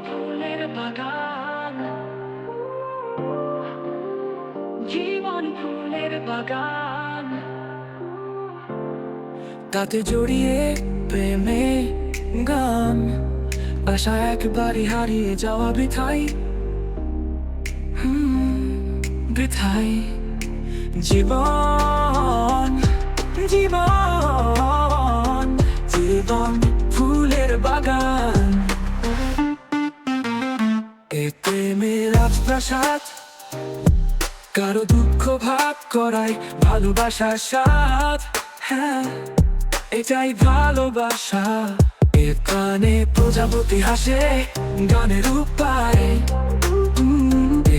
ফুলের তাতে জড়িয়ে প্রেমে গান। আশা একবারই হারিয়ে যাওয়া বৃথাই। বৃথাই। জীবন জীবন। রাজপ্রাসাদ কারও দুঃখ ভাগ করাই ভালোবাসার স্বাদ। হ্যাঁ এটাই ভালোবাসা। এর কানে প্রজাপতি হাসে গানের উপায়।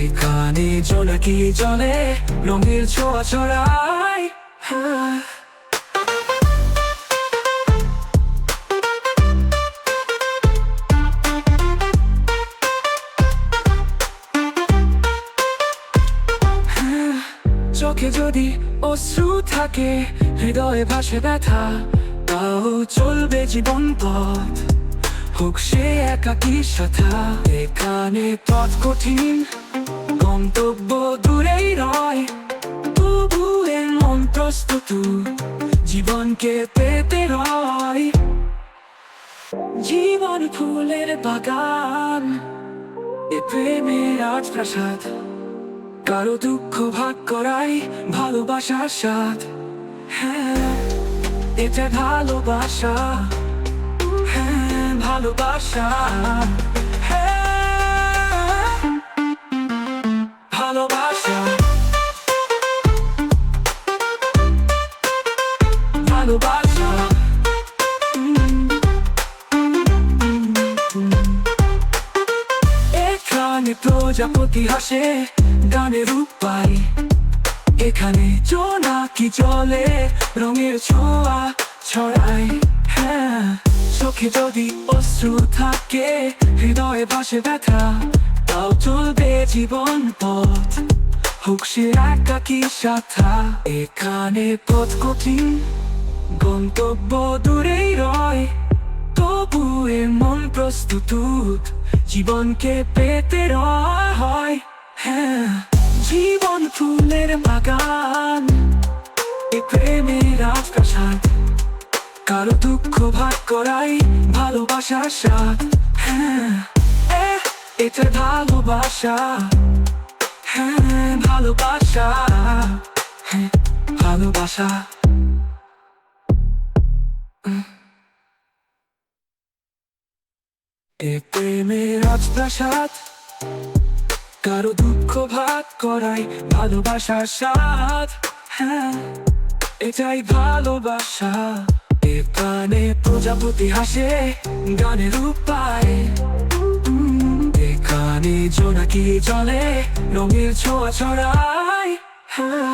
এখানে জোনাকি জলে রঙের ছোঁয়া ছড়ায়। চোখে যদি অশ্রু থাকে, হৃদয়ে ভাসে ব্যথা, তাও চলবে জীবন পথ। হোক সে একাকি সাথা, এখানে পথ কঠিন গন্তব্য দূরেই রয় তবু এর মন প্রস্তুত, জীবনকে পেতে রয়। জীবন ফুলের বাগান, এ প্রেমের রাজপ্রাসাদ কারও দুঃখ ভাগ করাই ভালোবাসার স্বাদ। হ্যাঁ এটা ভালোবাসা। হ্যাঁ ভালোবাসা। হ্যাঁ ভালোবাসা। ভালোবাসা। এখানে প্রজাপতি হাসে, গানের উপায় এখানে জোনাকি জলে রঙের ছোঁয়া ছড়ায় হ্যাঁ চোখে যদি অশ্রু থাকে, হৃদয়ে ভাসে ব্যথা, তাও চলবে জীবন পথ। হোক সে একাকি সাথা, এখানে পথ কঠিন, গন্তব্য দূরেই রয়। প্রস্তুত, জীবনকে পেতে হয়। জীবন ফুলের বাগান, এ প্রেমের রাজপ্রাসাদ কারও দুঃখ ভাগ করাই ভালোবাসার স্বাদ। হ্যাঁ এটা ভালোবাসা। হ্যাঁ ভালোবাসা। হ্যাঁ ভালোবাসা। এ প্রেমের রাজপ্রাসাদ কারও দুঃখ ভাগ করাই ভালোবাসার স্বাদ। হ্যাঁ এটাই ভালোবাসা। এ প্রাণে প্রজাপতি হাসে গানের উপায়। এখানে জোনাকি জলে রঙের ছোঁয়া ছড়ায়। হ্যাঁ